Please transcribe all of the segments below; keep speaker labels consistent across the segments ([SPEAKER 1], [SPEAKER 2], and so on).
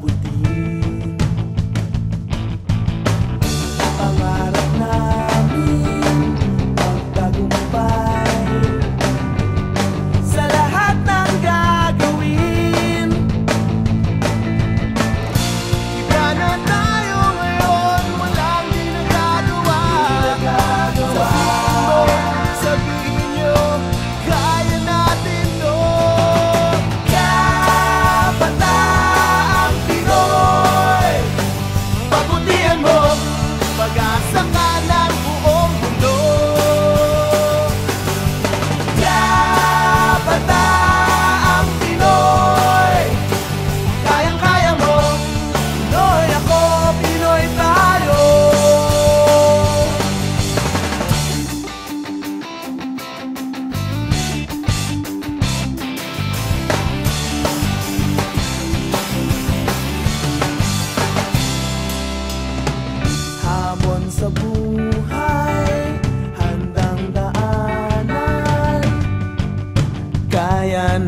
[SPEAKER 1] with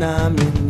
[SPEAKER 1] namin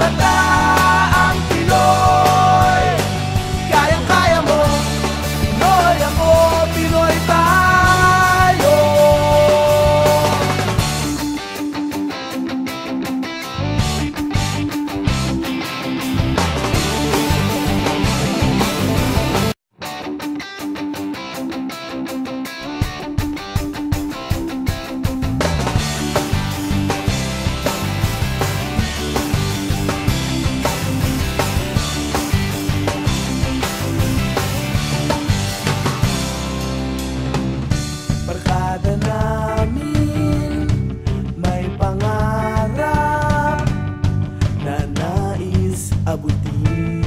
[SPEAKER 1] Bye-bye. 第一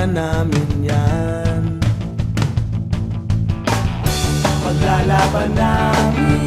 [SPEAKER 1] Kaya namin yan. Paglalaban namin